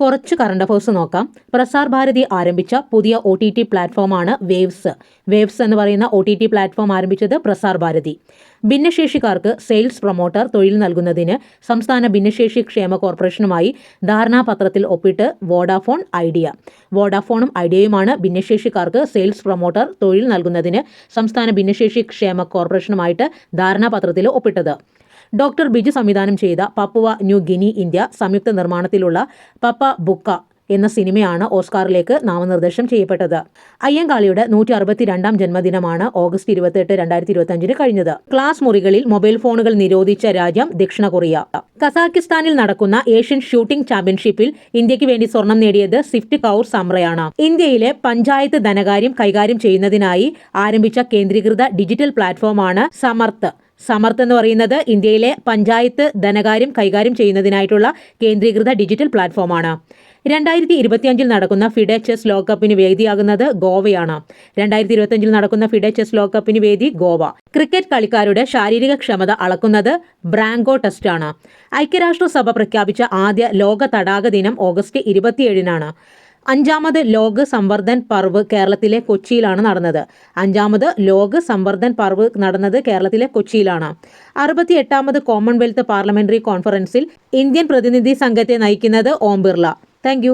കുറച്ച് current affairs നോക്കാം. പ്രസാർ ഭാരതി ആരംഭിച്ച പുതിയ ഒ ടി ടി പ്ലാറ്റ്ഫോമാണ് വേവ്സ് വേവ്സ് എന്ന് പറയുന്ന ഒ ടി ടി പ്ലാറ്റ്ഫോം ആരംഭിച്ചത് പ്രസാർ ഭാരതി. ഭിന്നശേഷിക്കാർക്ക് സെയിൽസ് പ്രൊമോട്ടർ തൊഴിൽ നൽകുന്നതിന് സംസ്ഥാന ഭിന്നശേഷി ക്ഷേമ കോർപ്പറേഷനുമായി ധാരണാപത്രത്തിൽ ഒപ്പിട്ട് വോഡാഫോൺ ഐഡിയ വോഡാഫോണും ഐഡിയയുമാണ് ഭിന്നശേഷിക്കാർക്ക് സെയിൽസ് പ്രൊമോട്ടർ തൊഴിൽ നൽകുന്നതിന് സംസ്ഥാന ഭിന്നശേഷി ക്ഷേമ കോർപ്പറേഷനുമായിട്ട് ധാരണാപത്രത്തിൽ ഒപ്പിട്ടത്. ഡോക്ടർ ബിജു സംവിധാനം ചെയ്ത പപ്പുവ ന്യൂ ഗിനി ഇന്ത്യ സംയുക്ത നിർമ്മാണത്തിലുള്ള പപ്പ ബുക്ക എന്ന സിനിമയാണ് ഓസ്കാറിലേക്ക് നാമനിർദ്ദേശം ചെയ്യപ്പെട്ടത്. അയ്യങ്കാളിയുടെ നൂറ്റി അറുപത്തിരണ്ടാം ജന്മദിനമാണ് ഓഗസ്റ്റ് ഇരുപത്തെട്ട് രണ്ടായിരത്തി ഇരുപത്തിയഞ്ചിന് കഴിഞ്ഞത്. ക്ലാസ് മുറികളിൽ മൊബൈൽ ഫോണുകൾ നിരോധിച്ച രാജ്യം ദക്ഷിണ കൊറിയ. കസാക്കിസ്ഥാനിൽ നടക്കുന്ന ഏഷ്യൻ ഷൂട്ടിംഗ് ചാമ്പ്യൻഷിപ്പിൽ ഇന്ത്യയ്ക്ക് വേണ്ടി സ്വർണം നേടിയത് സിഫ്റ്റ് കൌർ സമ്രയാണ് ഇന്ത്യയിലെ പഞ്ചായത്ത് ധനകാര്യം കൈകാര്യം ചെയ്യുന്നതിനായി ആരംഭിച്ച കേന്ദ്രീകൃത ഡിജിറ്റൽ പ്ലാറ്റ്ഫോമാണ് സമർത്ത് സമർത്ത് എന്ന് പറയുന്നത് ഇന്ത്യയിലെ പഞ്ചായത്ത് ധനകാര്യം കൈകാര്യം ചെയ്യുന്നതിനായിട്ടുള്ള കേന്ദ്രീകൃത ഡിജിറ്റൽ പ്ലാറ്റ്ഫോമാണ്. രണ്ടായിരത്തി ഇരുപത്തിയഞ്ചിൽ നടക്കുന്ന ഫിഡെ ചെസ് ലോകകപ്പിന് വേദിയാകുന്നത് ഗോവയാണ്. രണ്ടായിരത്തി ഇരുപത്തിയഞ്ചിൽ നടക്കുന്ന ഫിഡെ ചെസ് ലോകകപ്പിന് വേദി ഗോവ. ക്രിക്കറ്റ് കളിക്കാരുടെ ശാരീരിക ക്ഷമത അളക്കുന്നത് ബ്രാങ്കോ ടെസ്റ്റാണ്. ഐക്യരാഷ്ട്രസഭ പ്രഖ്യാപിച്ച ആദ്യ ലോക തടാക ദിനം ഓഗസ്റ്റ് ഇരുപത്തിയേഴിനാണ്. അഞ്ചാമത് ലോക സംവർദ്ധൻ പർവ് കേരളത്തിലെ കൊച്ചിയിലാണ് നടന്നത്. അഞ്ചാമത് ലോക സംവർദ്ധൻ പർവ് നടന്നത് കേരളത്തിലെ കൊച്ചിയിലാണ്. അറുപത്തി എട്ടാമത് കോമൺവെൽത്ത് പാർലമെന്ററി കോൺഫറൻസിൽ ഇന്ത്യൻ പ്രതിനിധി സംഘത്തെ നയിക്കുന്നത് ഓം ബിർള. താങ്ക്